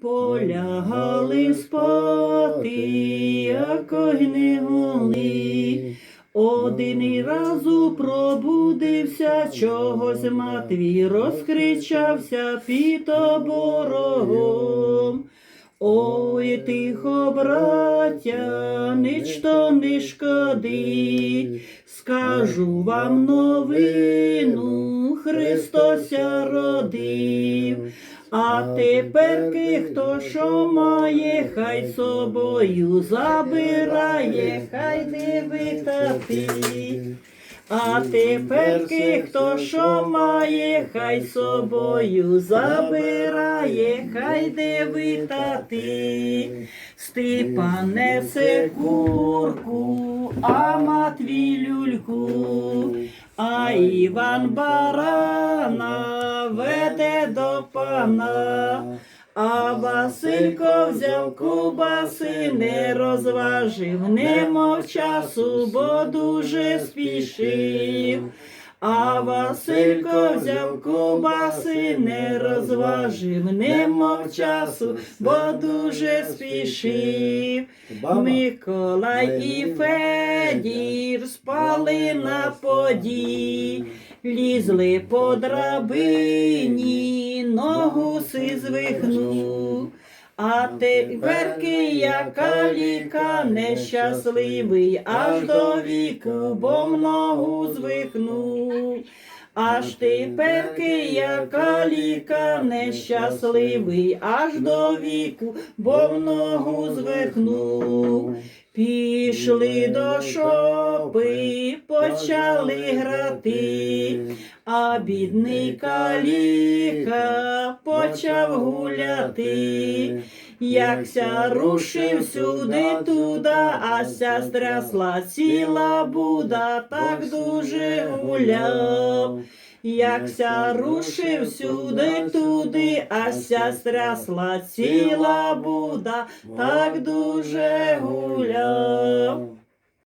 Полягали спати, як не могли. Один разу пробудився, чогось Матвій розкричався під оборогом. Ой, тихо, браття, нічто не шкодить, скажу вам новину, Христося родив. А тепер хто що має, хай собою забирає, хай не витати. А тепер хто що має, хай собою забирає, хай де витати. Степан несе курку, а Матвій люльку, а Іван барана веде до пана. А Василько взяв кубаси, не розважив, не мов часу, бо дуже спішив. А Василько взяв кубаси, не розважив, не мов часу, бо дуже спішив. Миколай і Федір спали на поді, лізли по драбині, ногу си звихнув. А тепер я каліка нещасливий, аж до віку, бо ногу звикнув. Аж тепер я каліка нещасливий, аж до віку, бо в ногу звихнув. Пішли до шопи, почали грати, а бідний каліка почав гуляти. Якся рушив сюди туда, а ся стрясла ціла буда, так дуже гуляв. Якся рушив сюди туди, а ся стрясла ціла буда, так дуже гуляв.